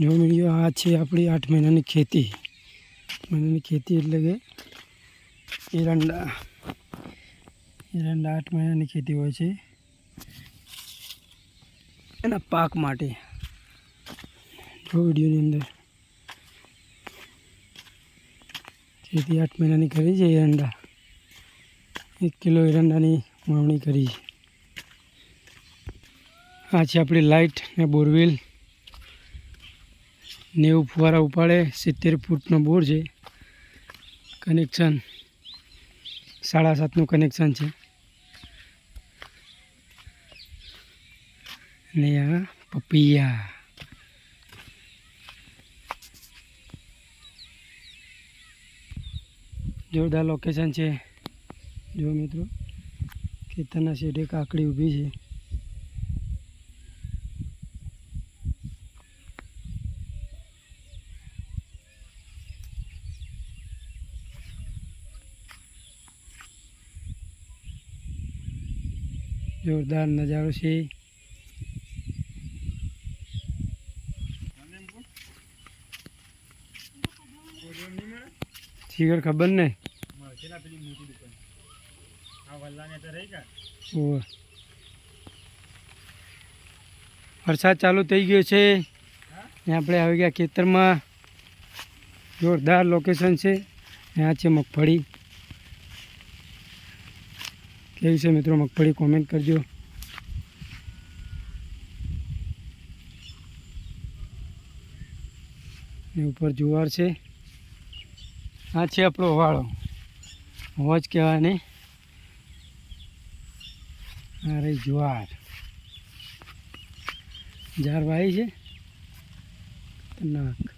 જો મળ્યો આ છે આપણી આઠ મહિનાની ખેતી. આઠ મહિનાની ખેતી એટલે કે એરંડા. એરંડા આઠ મહિનાની ખેતી હોય છે. એના પાક માટે. જો વિડીયોની અંદર. ખેતી આઠ મહિનાની કરી છે એરંડા. એક કિલો એરંડાની વાવણી કરી છે. આ છે આપણી લાઇટ ને બોરવેલ. નેવું ફુવારા ઉપાડે, સિત્તેર ફૂટનો બોર છે. કનેક્શન, સાડા સાતનું કનેક્શન છે. ને આ પપૈયા. જોરદાર લોકેશન છે. જો મિત્રો, ખેતરના શેઢે કાકડી ઊભી છે. જોરદાર નજારો છે. શીખર ખબર ને. વરસાદ ચાલુ થઈ ગયો છે. આપણે આવી ગયા ખેતરમાં. જોરદાર લોકેશન છે. ત્યાં છે મગફળી. કેવી છે મિત્રો, મગફળી કોમેન્ટ કરજો. ને ઉપર જુવાર છે. આ છે આપણો વાળો. હોજ કહેવાય ને. આ જુવાર. જાર વાય છે. નાક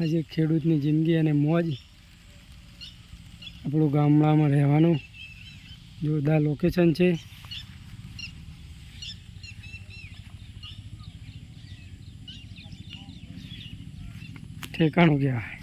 આજે ખેડૂતની જિંદગી અને મોજ આપણું ગામડામાં રહેવાનું જોરદાર લોકેશન છે. ઠેકાણું કહેવાય